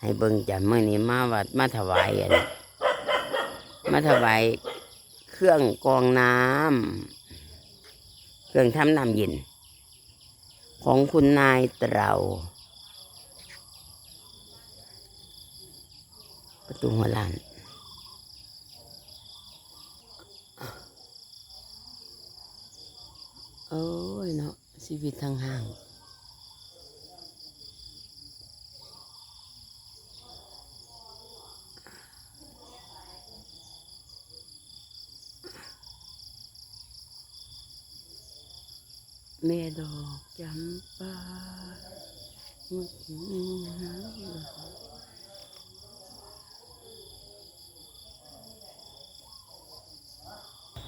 ให้เบิ่งจ้ะเมื่อนี้มาวัดมาถวายอันมาถวายเครื่องกองน้ำเครื่องทำน้ำเย็น ของคุณนายเตราประตูหัวลานโอ้ยเนาะชีวิตทางห้าง แม่ดอกจำปา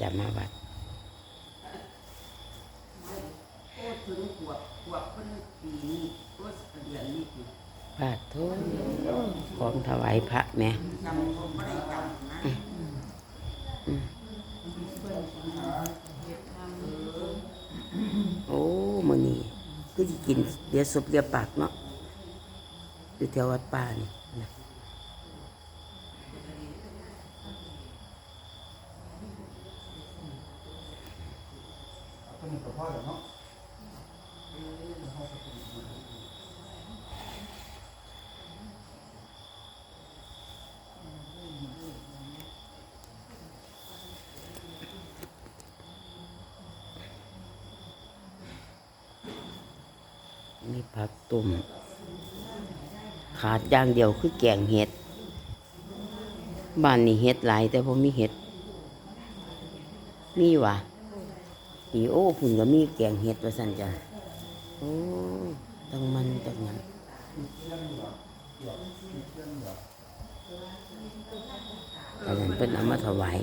จะมาวัดโอ้ถึงขวบขวบเพิ่นปีนี้โอ้เดือนนี้ปีพาโทษของถวายพระแม่ จำผมไม่ได้จำนะ โอ้ มือนี้คือจะกินเดี๋ยวสุบเดียวปากเนาะอยู่แถววัดป่านี่นะตัวนี้กับพ่อเดี๋ยวเนาะ มีผักตุ่ม ขาดอย่างเดียวคือแกงเห็ด บ้านนี่เห็ดหลายแต่ผมมีเห็ด มีวะอีโอ้คุณก็มีแกงเห็ดว่าสันจ้ะโอ้ต้องมันต้องมันอันนั้นเป็นเอามาถวาย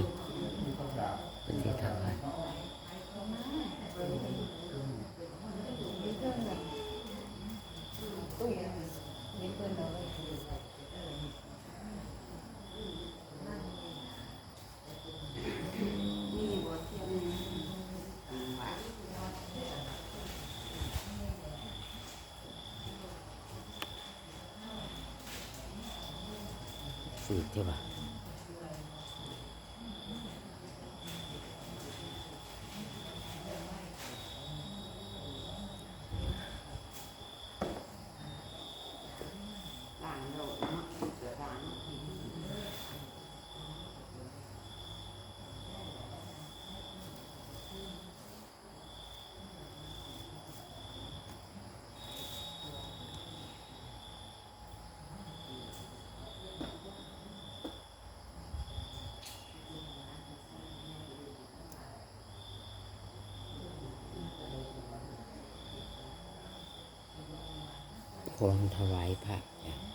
เป็นที่ถวาย สูตรใช่ปะ ล้างเราเนาะเกิดล้าง ของถวายพระจ้ะ